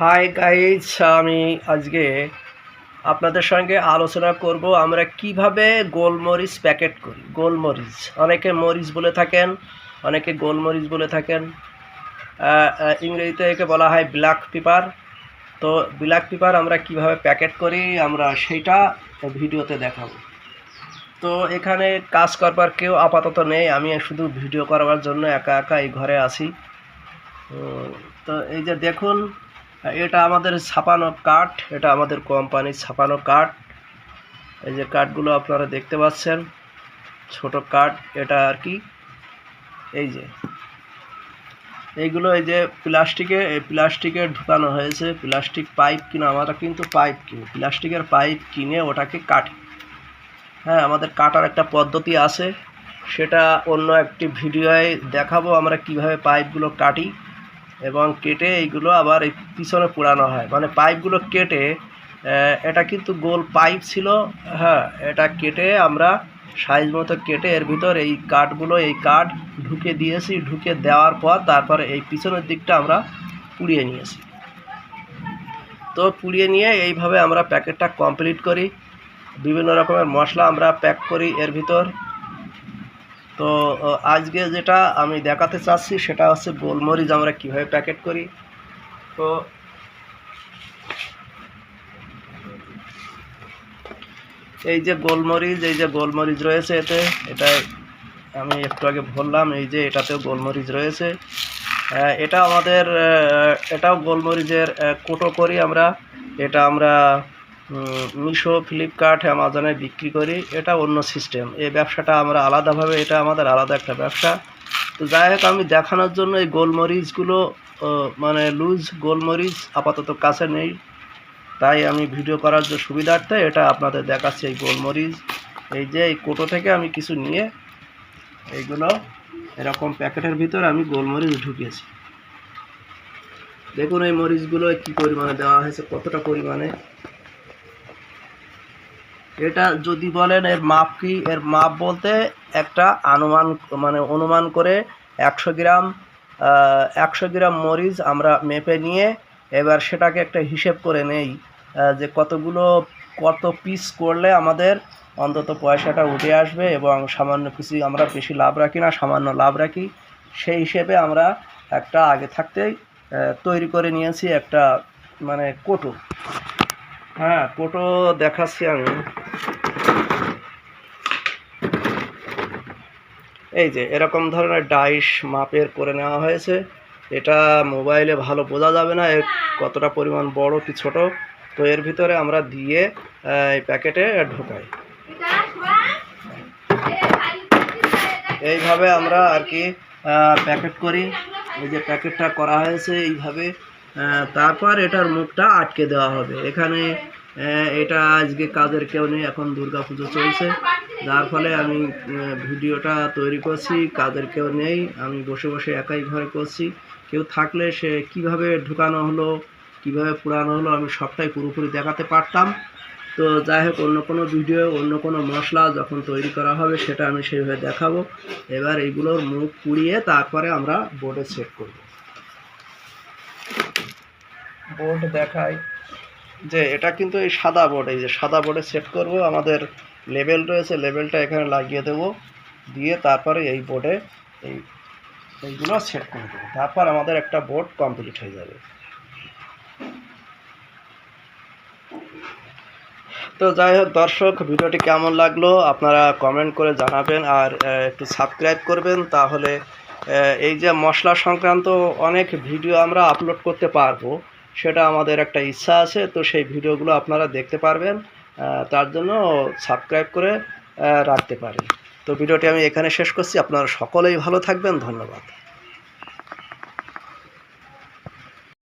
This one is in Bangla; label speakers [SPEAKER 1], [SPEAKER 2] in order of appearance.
[SPEAKER 1] হাই গাইজ আমি আজকে আপনাদের সঙ্গে আলোচনা করব আমরা কীভাবে গোলমরিচ প্যাকেট করি। গোলমরিচ, অনেকে মরিচ বলে থাকেন, অনেকে গোলমরিচ বলে থাকেন। ইংরেজিতে একে বলা হয় ব্ল্যাক পেপার তো ব্ল্যাক পেপার আমরা কীভাবে প্যাকেট করি, আমরা সেইটা ভিডিওতে দেখাবো। তো এখানে কাজ করবার কেউ আপাতত নেই, আমি শুধু ভিডিও করবার জন্য একা একা এই ঘরে আছি। তো এই যে দেখুন এটা আমাদের ছাপানো কাঠ এটা আমাদের কোম্পানির ছাপানো কাঠ এই যে কাঠগুলো আপনারা দেখতে পাচ্ছেন, ছোট কাঠ এটা আর কি। এই যে, এইগুলো এই যে প্লাস্টিকে এই প্লাস্টিকে ঢুকানো হয়েছে। প্লাস্টিক পাইপ কিনে, আমরা কিন্তু পাইপ কিনি। প্লাস্টিকের পাইপ কিনে ওটাকে কাটি। হ্যাঁ আমাদের কাটার একটা পদ্ধতি আছে। সেটা অন্য একটি ভিডিওয়ে দেখাবো আমরা কীভাবে পাইপগুলো কাটি। এবং কেটে এইগুলো আবার এই পিছনে পোড়ানো হয়। মানে পাইপগুলো কেটে এটা কিন্তু গোল পাইপ ছিল হ্যাঁ এটা কেটে আমরা সাইজ মতো কেটে এর ভিতর এই কাঠগুলো, এই কাঠ ঢুকে দিয়েছি। ঢুকে দেওয়ার পর তারপরে এই পিছনের দিকটা আমরা পুড়িয়ে নিয়েছি। তো পুড়িয়ে নিয়ে এইভাবে আমরা প্যাকেটটা কমপ্লিট করি। বিভিন্ন রকমের মশলা আমরা প্যাক করি এর ভিতর। তো আজকে যেটা আমি দেখাতে চাচ্ছি সেটা হচ্ছে গোলমরিচ আমরা কীভাবে প্যাকেট করি। তো, এই যে গোলমরিচ, এই যে গোলমরিচ রয়েছে এতে, এটা আমি একটু আগে বললাম, এই যে এটাতেও গোলমরিচ রয়েছে। এটা আমাদের এটাও গোলমরিচের কোটো করি আমরা। এটা আমরা মিশো, ফ্লিপকার্ট, অ্যামাজনে বিক্রি করি। এটা অন্য সিস্টেম। এই ব্যবসাটা আমরা আলাদাভাবে, এটা আমাদের আলাদা একটা ব্যবসা। তো যাই হোক, আমি দেখানোর জন্য এই গোলমরিচগুলো মানে লুজ গোলমরিচ আপাতত কাছে নেই। তাই আমি ভিডিও করার যে সুবিধার্থে এটা আপনাদের দেখাচ্ছি এই গোলমরিচ। এই যে, এই কোটো থেকে আমি কিছু নিয়ে এইগুলো এরকম প্যাকেটের ভিতর আমি গোলমরিচ ঢুকিয়েছি। দেখুন এই মরিচগুলো কী পরিমাণে দেওয়া হয়েছে, কতটা পরিমাণে। এটা যদি বলেন এর মাপ কি? এর মাপ বলতে একটা আনুমান মানে অনুমান করে একশো গ্রাম একশো গ্রাম মরিচ আমরা মেপে নিয়ে এবার সেটাকে একটা হিসেব করে নেই যে কতগুলো, কত পিস করলে আমাদের অন্তত পয়সাটা উঠে আসবে এবং সামান্য কিছু আমরা বেশি লাভ রাখি না, সামান্য লাভ রাখি। সেই হিসেবে আমরা একটা আগে থাকতেই তৈরি করে নিয়েছি একটা মানে কোটো। হ্যাঁ কোটো দেখাচ্ছি আমি। এই যে এরকম ধরনের ডাইস মাপের করে নেওয়া হয়েছে। এটা মোবাইলে ভালো বোঝা যাবে না, এর কতটা পরিমাণ বড় কি ছোট। তো এর ভিতরে আমরা দিয়ে এই প্যাকেটে ঢোকাই। এইভাবে আমরা আর কি প্যাকেট করি। এই যে প্যাকেটটা করা হয়েছে এইভাবে তারপর এটার মুখটা আটকে দেওয়া হবে। এখানে এটা আজকে কাজের কেউ নেই, এখন দুর্গা পুজো চলছে। যার ফলে আমি ভিডিওটা তৈরি করছি কাদের কেউ নেই, আমি বসে বসে একাই ঘরে করছি। কেউ থাকলে সে কীভাবে ঢুকানো হলো, কীভাবে পুরানো হলো, আমি সবটাই পুরোপুরি দেখাতে পারতাম। তো যাই হোক, অন্য কোনো ভিডিও, অন্য কোনো মশলা যখন তৈরি করা হবে, সেটা আমি সেইভাবে দেখাবো। এবার এইগুলোর মুখ পুড়িয়ে তারপরে আমরা বোর্ডে সেট করব। বোর্ড দেখাই যে এটা কিন্তু এই সাদা বোর্ড, এই যে সাদা বোর্ডে সেট করব। আমাদের লেবেল রয়েছে, লেবেলটা এখানে লাগিয়ে দেব। দিয়ে তারপরে এই বোর্ডে এই, এইগুলো সেট করে দেবো। তারপর আমাদের একটা বোর্ড কমপ্লিট হয়ে যাবে। তো যাই হোক, দর্শক, ভিডিওটি কেমন লাগল? আপনারা কমেন্ট করে জানাবেন আর একটু সাবস্ক্রাইব করবেন। তাহলে এই যে মশলা সংক্রান্ত অনেক ভিডিও আমরা আপলোড করতে পারব, সেটা আমাদের একটা ইচ্ছা আছে। তো সেই ভিডিওগুলো আপনারা দেখতে পারবেন। তার জন্য সাবস্ক্রাইব করে রাখতে পারেন তো ভিডিওটি আমি এখানে শেষ করছি। আপনারা সকলেই ভালো থাকবেন। ধন্যবাদ।